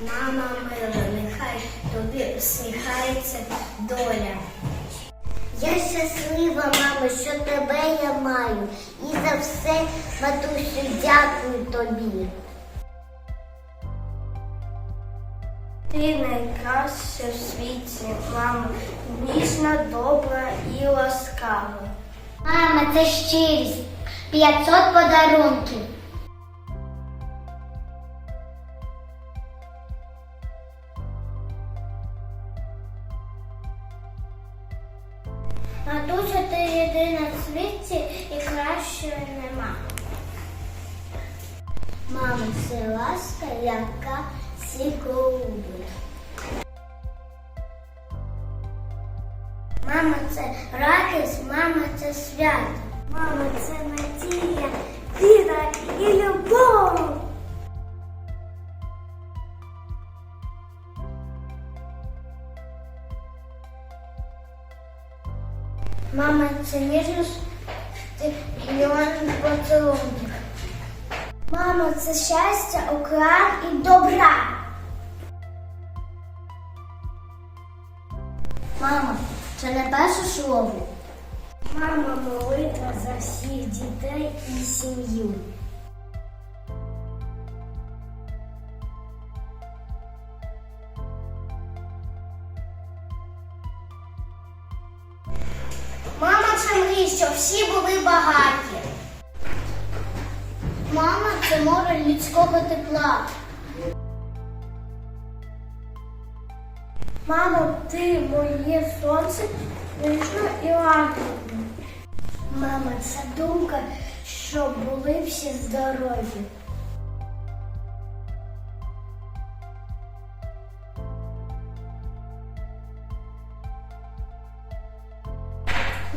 Мама мила, нехай тобі усміхається доля. Я щаслива, мамо, що тебе я маю. І за все, матусю, дякую тобі. Ти найкраща в світі, мамо, ніжна, добра і ласкава. Мама, це щирість. 500 подарунків. Матуся, ти єдина в світі і кращої нема. Мама, це ласка, яка всіх любить. Мама, це радість, мама, це свято. Мама, це надія, Мама, це ніжність мільйон поцілунків. Мама, це щастя, океан і добра. Мама, це не перше слово. Мама, молитва за всіх дітей і сім'ю. Щоб всі були багаті. Мама це море людського тепла. Мамо, ти моє сонце, ніжно і лагідне. Мама, це думка, щоб були всі здорові.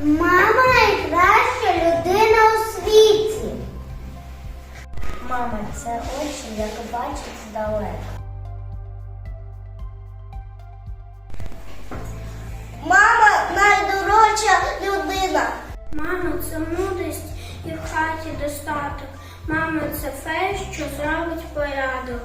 Мама Мама, це очі, як бачить здалека. Мама найдорожча людина. Мама це мудрість і в хаті достаток. Мама це фея, що зробить порядок.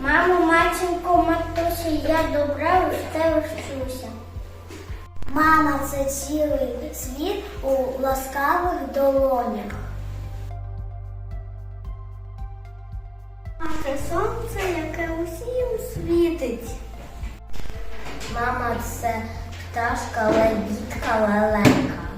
Мамо, матінко, матусі, я добра в тебе вчуся. Мама це цілий світ у ласкавих долонях. Це сонце, яке усім світить. Мама це пташка, лебідка, лелека.